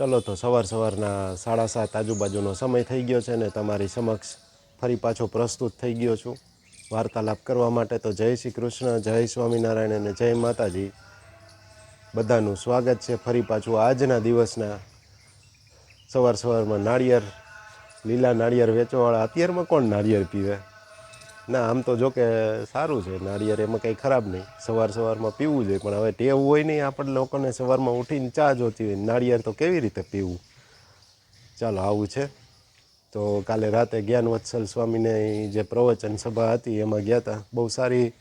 ચલો તો સવાર સવારના સાડા સાત આજુબાજુનો સમય થઈ ગયો છે ને તમારી સમક્ષ ફરી પાછો પ્રસ્તુત થઈ ગયો છું. વાર્તાલાપ કરવા માટે તો જય શ્રી કૃષ્ણ, જય સ્વામિનારાયણ અને જય માતાજી. બધાનું સ્વાગત છે ફરી પાછું આજના દિવસના સવાર સવારમાં નાળિયેર, લીલા નાળિયેર વેચવાવાળા. અત્યારમાં કોણ નાળિયેર પીવે? ના, આમ તો જો કે સારું છે. નાળિયેર એમાં કંઈ ખરાબ નહીં. સવાર સવારમાં પીવું જોઈએ, પણ હવે ટેવ હોય નહીં આપણે લોકોને સવારમાં ઉઠીને ચા જોતી હોય. નાળિયેર તો કેવી રીતે પીવું? ચાલો, આવું છે. તો કાલે રાતે જ્ઞાન વત્સલ સ્વામીને જે પ્રવચન સભા હતી, એમાં ગયા હતા બહુ સારી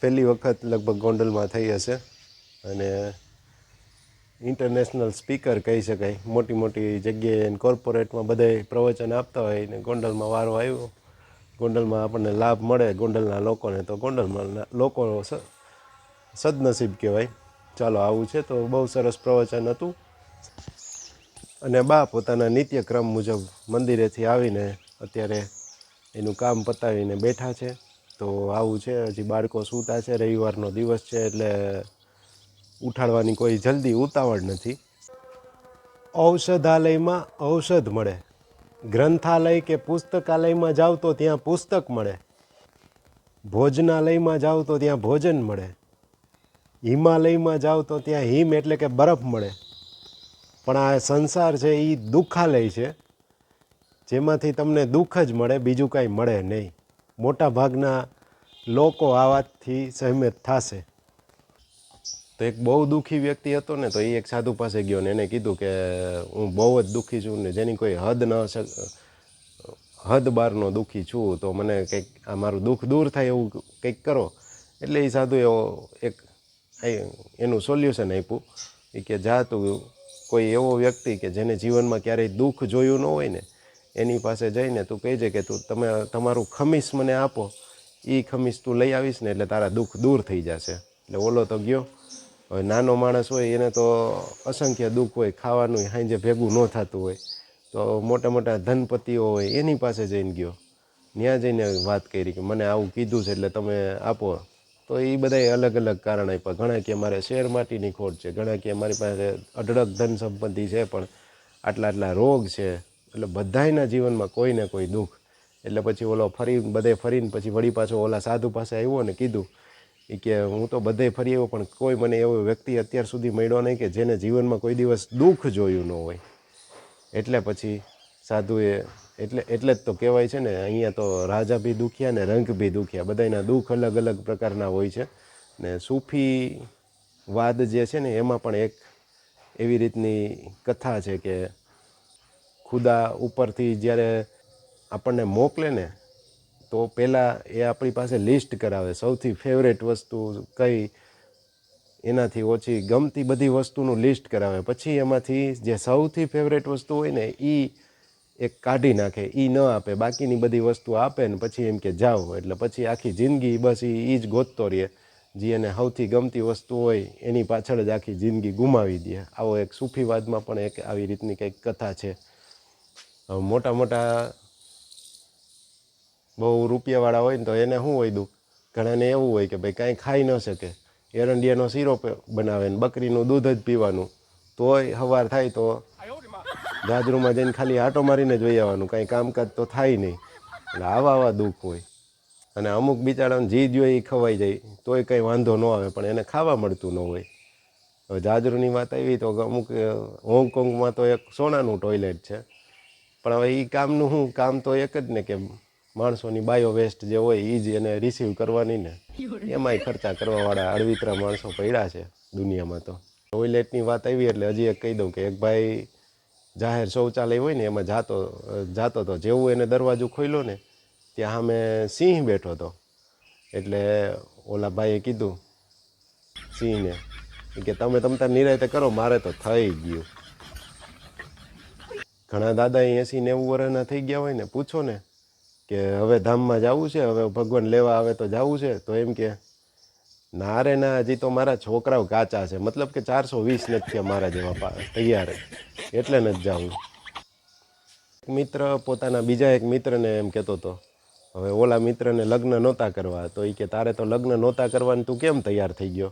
પહેલી વખત લગભગ ગોંડલમાં થઈ હશે. અને ઇન્ટરનેશનલ સ્પીકર કહી શકાય. મોટી મોટી જગ્યાએ કોર્પોરેટમાં બધે પ્રવચન આપતા હોય ને ગોંડલમાં વારો આવ્યો. ગોંડલમાં આપણને લાભ મળે ગોંડલના લોકોને, તો ગોંડલમાં લોકો સદનસીબ કહેવાય. ચાલો, આવું છે તો બહુ સરસ પ્રવચન હતું. અને બા પોતાના નિત્યક્રમ મુજબ મંદિરેથી આવીને અત્યારે એનું કામ પતાવીને બેઠા છે. તો આવું છે, હજી બાળકો સૂતા છે, રવિવારનો દિવસ છે, એટલે ઉઠાડવાની કોઈ જલ્દી ઉતાવળ નથી. ઔષધાલયમાં ઔષધ મળે. ગ્રંથાલય કે પુસ્તકાલયમાં જાઓ તો ત્યાં પુસ્તક મળે. ભોજનાલયમાં જાઓ તો ત્યાં ભોજન મળે. હિમાલયમાં જાઓ તો ત્યાં હિમ એટલે કે બરફ મળે. પણ આ સંસાર છે એ દુઃખાલય છે. જેમાંથી તમને દુઃખ જ મળે, બીજું કાંઈ મળે નહીં. મોટા ભાગના લોકો આ વાતથી સહેમત થશે. તો એક બહુ દુઃખી વ્યક્તિ હતો ને, તો એ એક સાધુ પાસે ગયો ને એને કીધું કે હું બહુ જ દુઃખી છું ને જેની કોઈ હદ ન હદ બારનો દુઃખી છું, તો મને કંઈક આ મારું દુઃખ દૂર થાય એવું કંઈક કરો. એટલે એ સાધુ એવો એક એનું સોલ્યુશન આપ્યું. એ કે જા તું કોઈ એવો વ્યક્તિ કે જેને જીવનમાં ક્યારેય દુઃખ જોયું ન હોય ને, એની પાસે જઈને તું કહેજે કે તું તમે, તમારું ખમીસ મને આપો. એ ખમીસ તું લઈ આવીશ ને એટલે તારા દુઃખ દૂર થઈ જશે. એટલે ઓલો તો ગયો. હવે નાનો માણસ હોય એને તો અસંખ્ય દુઃખ હોય, ખાવાનું સાંજે ભેગું ન થતું હોય. તો મોટા મોટા ધનપતિઓ હોય, એની પાસે જઈને ગયો. ત્યાં જઈને વાત કરી કે મને આવું કીધું છે એટલે તમે આપો. તો એ બધાય અલગ અલગ કારણ આપ્યા. ઘણા કે મારે શેર માટીની ખોટ છે, ઘણા કે મારી પાસે અઢળક ધન સંપત્તિ છે, પણ આટલા આટલા રોગ છે. એટલે બધાયના જીવનમાં કોઈ ને કોઈ દુઃખ. એટલે પછી ઓલો ફરી બધે ફરીને પછી વળી પાછો ઓલા સાધુ પાસે આવ્યો ને કીધું એ કે હું તો બધે ફરી આવ્યો, પણ કોઈ મને એવો વ્યક્તિ અત્યાર સુધી મળ્યો નહીં કે જેને જીવનમાં કોઈ દિવસ દુઃખ જોયું ન હોય. એટલે પછી સાધુએ, એટલે એટલે જ તો કહેવાય છે ને, અહીંયા તો રાજા બી દુખ્યા ને રંગ બી દુખ્યા. બધાના દુઃખ અલગ અલગ પ્રકારના હોય છે. ને સૂફી વાદ જે છે ને, એમાં પણ એક એવી રીતની કથા છે કે ખુદા ઉપરથી જ્યારે આપણને મોકલે ને તો પહેલાં એ આપણી પાસે લિસ્ટ કરાવે. સૌથી ફેવરેટ વસ્તુ કઈ, એનાથી ઓછી ગમતી બધી વસ્તુનું લિસ્ટ કરાવે. પછી એમાંથી જે સૌથી ફેવરેટ વસ્તુ હોય ને એ એક કાઢી નાખે. એ ન આપે. બાકીની બધી વસ્તુ આપે ને પછી એમ કે જાઓ. એટલે પછી આખી જિંદગી બસ એ જ ગોતતો રહે. જે એને સૌથી ગમતી વસ્તુ હોય, એની પાછળ જ આખી જિંદગી ગુમાવી દે. આવો એક સૂફીવાદમાં પણ એક આવી રીતની કંઈક કથા છે. મોટા મોટા બહુ રૂપિયાવાળા હોય ને તો એને શું હોય દુઃખ ઘણાને એવું હોય કે ભાઈ કાંઈ ખાઈ ન શકે. એરંડિયાનો શીરો બનાવે ને બકરીનું દૂધ જ પીવાનું. તોય સવાર થાય તો ગાજરૂમાં જઈને ખાલી આટો મારીને જોઈ આવવાનું. કાંઈ કામકાજ તો થાય નહીં. એટલે આવા આવા દુઃખ હોય. અને અમુક બિચારાને જી જોઈએ એ ખવાઈ જાય, તોય કંઈ વાંધો ન આવે, પણ એને ખાવા મળતું ન હોય. હવે જાજરૂની વાત આવી તો અમુક હોંગકોંગમાં તો એક સોનાનું ટોયલેટ છે. પણ હવે એ કામનું શું કામ તો એક જ ને કે માણસોની બાયો વેસ્ટ જે હોય એ જ એને રિસીવ કરવાની ને, એમાંય ખર્ચા કરવાવાળા અડવિતરા માણસો પડ્યા છે દુનિયામાં તો. ટોયલેટની વાત આવી એટલે હજી એક કહી દઉં કે એક ભાઈ જાહેર શૌચાલય હોય ને એમાં જાતો જાતો તો જેવું એને દરવાજો ખોલ્યો ને, ત્યાં સામે સિંહ બેઠો હતો. એટલે ઓલા ભાઈએ કીધું, સિંહને કે તમે, તમ તાર નિરાયતે કરો, મારે તો થઈ ગયું. ઘણા દાદા એસી નેવું વર્ષના થઈ ગયા હોય ને, પૂછો ને કે હવે ધામમાં જવું છે, હવે ભગવાન લેવા આવે તો જવું છે. તો એમ કે, ના રે ના, હજી તો મારા છોકરાઓ કાચા છે. મતલબ કે ચારસો વીસ નથી મારા જેવા તૈયાર એટલે નથી જવું મિત્ર પોતાના બીજા એક મિત્રને એમ કહેતો હતો, હવે ઓલા મિત્રને લગ્ન નહોતા કરવા. તો એ કે, તારે તો લગ્ન નહોતા કરવાનું, તું કેમ તૈયાર થઈ ગયો?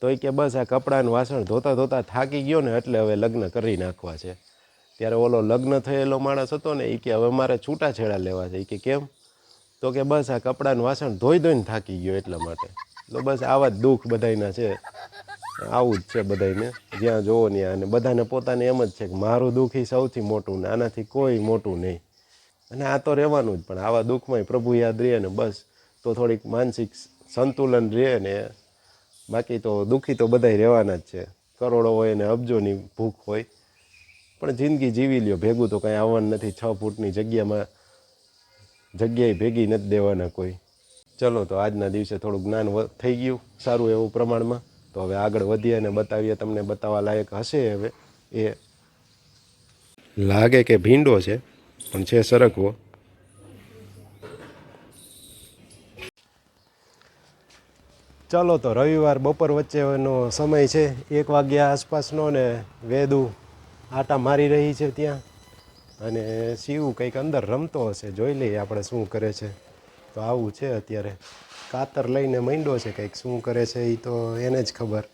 તો એ કે, બસ આ કપડાનું વાસણ ધોતા ધોતા થાકી ગયો ને, એટલે હવે લગ્ન કરી નાખવા છે. ત્યારે ઓલો લગ્ન થયેલો માણસ હતો ને એ કે હવે મારે છૂટાછેડા લેવા છે. એ કે કેમ? તો કે બસ આ કપડાનું વાસણ ધોઈ ધોઈને થાકી ગયો એટલા માટે. તો બસ આવા જ દુઃખ બધાયના છે. આવું જ છે બધાયને. જ્યાં જોવો ત્યાં. અને બધાને પોતાને એમ જ છે કે મારું દુઃખ એ સૌથી મોટું ને આનાથી કોઈ મોટું નહીં. અને આ તો રહેવાનું જ, પણ આવા દુઃખમાંય પ્રભુ યાદ રહે ને બસ તો થોડીક માનસિક સંતુલન રહે ને. બાકી તો દુઃખી તો બધાય રહેવાના જ છે. કરોડો હોય ને અબજોની ભૂખ હોય. પણ જિંદગી જીવી લ્યો. ભેગું તો કાંઈ આવવાનું નથી. છ ફૂટની જગ્યામાં જગ્યાએ ભેગી નથી દેવાના કોઈ. ચલો તો આજના દિવસે થોડું જ્ઞાન થઈ ગયું સારું એવું પ્રમાણમાં. તો હવે આગળ વધીએ અને બતાવીએ તમને બતાવવા લાયક હશે હવે એ. લાગે કે ભીંડો છે, પણ છે સરખવો ચાલો તો રવિવાર બપોર વચ્ચેનો સમય છે. એક વાગ્યા આસપાસનો ને વેદુ આટા મારી રહી છે ત્યાં. અને શિવ કંઈક અંદર રમતો હશે. જોઈ લઈએ આપણે શું કરે છે. તો આવું છે અત્યારે. કાતર લઈને મંડ્યો છે કંઈક. શું કરે છે એ તો એને જ ખબર.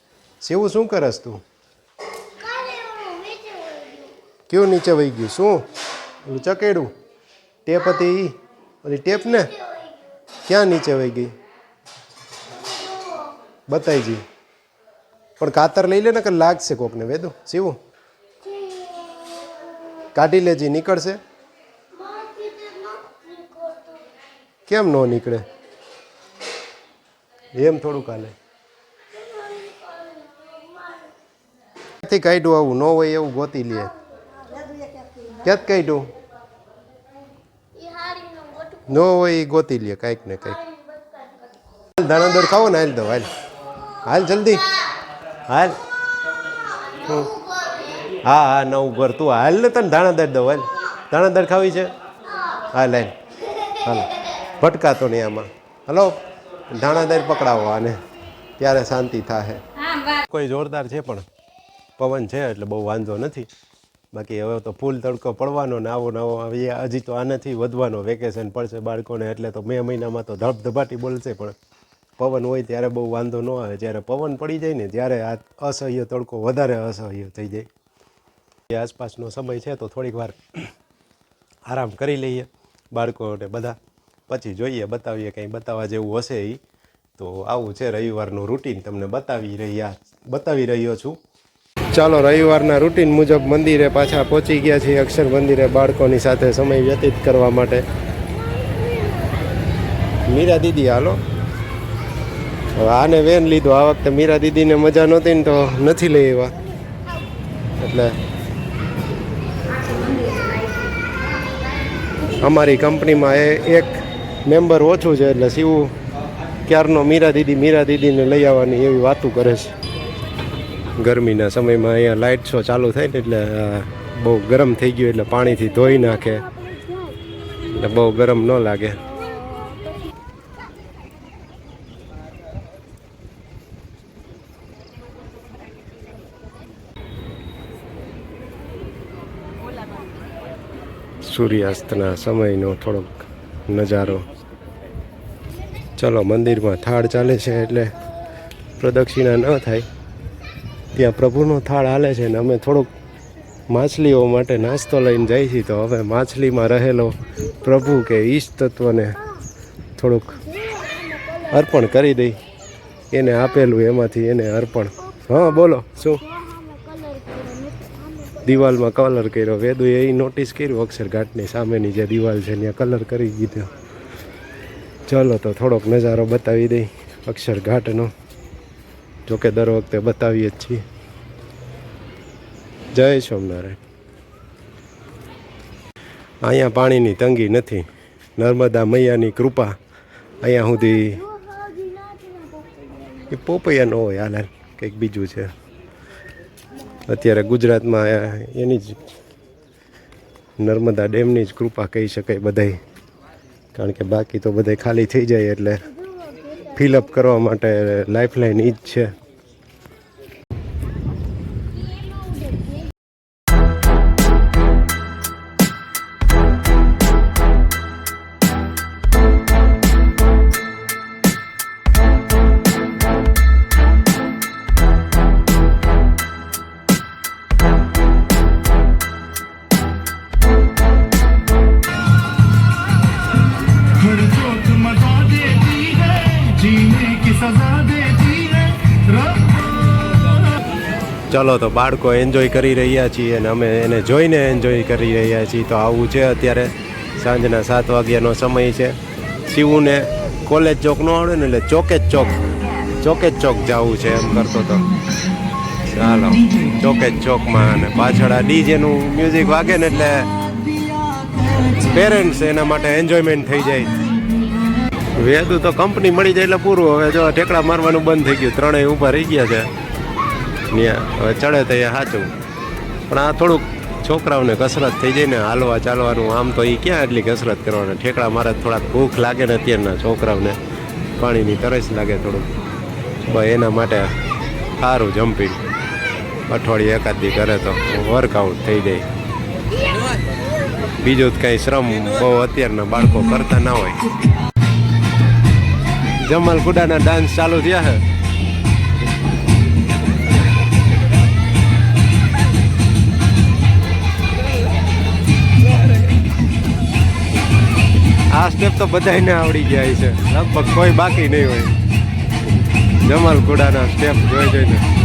શિવ, શું કરસ તું? કયું નીચે વહી ગયું? શું? ઓલું ચકેડું? ટેપ હતી એ ઓલી ટેપ ને? ક્યાં નીચે વહી ગઈ? બતાવી જી. પણ કાતર લઈ લે ને કે લાગશે કોકને? વેદું. શિવું? કાઢી લેજી, નીકળશે? કેમ નો નીકળે? એમ થોડુંક હાલે ક્યાંથી કાઢ્યું આવું? ન હોય એવું ગોતી લે. ક્યાંથી કાઢ્યું? ન હોય એ ગોતી લે, કાંઈક ને કંઈક. દાણાદર ખાવો ને, હાલ દો, હાલ. હાલ જલ્દી. હાલ. હા હા નવું ઘર તું. હાલ ને તને દાણાદર દઉં, હાલ. દાણાદર ખાવી છે? હા લાઈન હાલો. ભટકાતો નહીં આમાં. હલો. દાણાદર પકડાવો આને. ત્યારે શાંતિ થાય કોઈ જોરદાર છે પણ? પવન છે એટલે બહુ વાંધો નથી. બાકી હવે તો ફૂલ તડકો પડવાનો ને આવો નવો આવીએ હજી તો આનાથી વધવાનો વેકેશન પડશે બાળકોને, એટલે તો મે મહિનામાં તો ધબધબાટી બોલશે પણ પવન હોય ત્યારે બહુ વાંધો ન આવે. જ્યારે પવન પડી જાય ને, ત્યારે આ અસહ્ય તડકો વધારે અસહ્ય થઈ જાય. આસપાસનો સમય છે તો થોડીક વાર આરામ કરી લઈએ બાળકોને બધા. પછી જોઈએ, બતાવીએ કંઈ બતાવવા જેવું હશે એ તો આવું છે રવિવારનું રૂટીન. તમને બતાવી રહ્યા, બતાવી રહ્યો છું. ચાલો, રવિવારના રૂટીન મુજબ મંદિરે પાછા પહોંચી ગયા છીએ અક્ષર મંદિરે બાળકોની સાથે સમય વ્યતીત કરવા માટે. મીરા દીદી, હાલો. આને વેન લીધો. આ વખતે મીરા દીદીને મજા નહોતી ને તો નથી લઈ એવા એટલે અમારી કંપનીમાં એ એક મેમ્બર ઓછું છે એટલે શિવ ક્યારનો મીરા દીદી, મીરા દીદીને લઈ આવવાની એવી વાતું કરે છે. ગરમીના સમયમાં અહીંયા લાઇટ શો ચાલુ થાય ને એટલે બહુ ગરમ થઈ ગયું એટલે પાણીથી ધોઈ નાખે. એટલે બહુ ગરમ ન લાગે. સૂર્યાસ્તના સમયનો થોડોક નજારો. ચલો, મંદિરમાં થાળ ચાલે છે એટલે પ્રદક્ષિણા ન થાય. ત્યાં પ્રભુનો થાળ હાલે છે ને અમે થોડુંક માછલીઓ માટે નાસ્તો લઈને જઈએ છીએ. તો હવે માછલીમાં રહેલો પ્રભુ કે ઈષ્ટ તત્વને થોડુંક અર્પણ કરી દઈ. એને આપેલું એમાંથી એને અર્પણ. હા, બોલો, શું? દિવાલમાં કલર કર્યો. વેદુએ એ નોટિસ કર્યું અક્ષરઘાટની સામેની જે દિવાલ છે ત્યાં કલર કરી દીધો. ચલો તો થોડોક નજારો બતાવી દઈ અક્ષરઘાટનો જોકે દર વખતે બતાવીએ જ છીએ. જય સોમનારાયણ. અહીંયા પાણીની તંગી નથી. નર્મદા મૈયાની કૃપા અહીંયા સુધી એ પોપૈયા ન હોય હાલ કંઈક બીજું છે. અત્યારે ગુજરાતમાં એની જ નર્મદા ડેમની જ કૃપા કહી શકાય બધાય. કારણ કે બાકી તો બધાય ખાલી થઈ જાય એટલે ફિલઅપ કરવા માટે લાઈફલાઈન એ જ છે. ચલો તો બાળકો એન્જોય કરી રહ્યા છીએ અને અમે એને જોઈને એન્જોય કરી રહ્યા છીએ. તો આવું છે અત્યારે સાંજના સાત વાગ્યાનો સમય છે. શિવુને કોલેજ ચોક ન આવડે ને એટલે ચોકે જ ચોક ચોકે જ ચોક જવું છે એમ કરતો તો. ચાલો ચોકે જ ચોકમાં અને પાછળ આ ડીજેનું મ્યુઝિક વાગે ને એટલે પેરેન્ટ્સ એના માટે એન્જોયમેન્ટ થઈ જાય. વેદું તો કંપની મળી જાય એટલે પૂરું. હવે જો ઠેકડા મારવાનું બંધ થઈ ગયું. ત્રણેય ઊભા રહી ગયા છે. હવે ચડે તો એ સાચું પણ આ થોડુંક છોકરાઓને કસરત થઈ જાય ને હાલવા ચાલવાનું, આમ તો એ ક્યાં એટલી કસરત કરવાના? ઠેકડા મારે થોડાક ભૂખ લાગે ને અત્યારના છોકરાઓને. પાણીની તરસ લાગે થોડુંક. બસ એના માટે સારું જમ્પિંગ. અઠવાડિયે એકાદ દી કરે તો વર્કઆઉટ થઈ જાય. બીજું કાંઈ શ્રમ બહુ અત્યારના બાળકો કરતા ના હોય. જમાલ કુડાના ડાન્સ ચાલુ થયા છે આ સ્ટેપ તો બધાને આવડી ગયા છે. લગભગ કોઈ બાકી નહીં હોય. જમાલ ઘોડાના સ્ટેપ જોઈ જોઈને.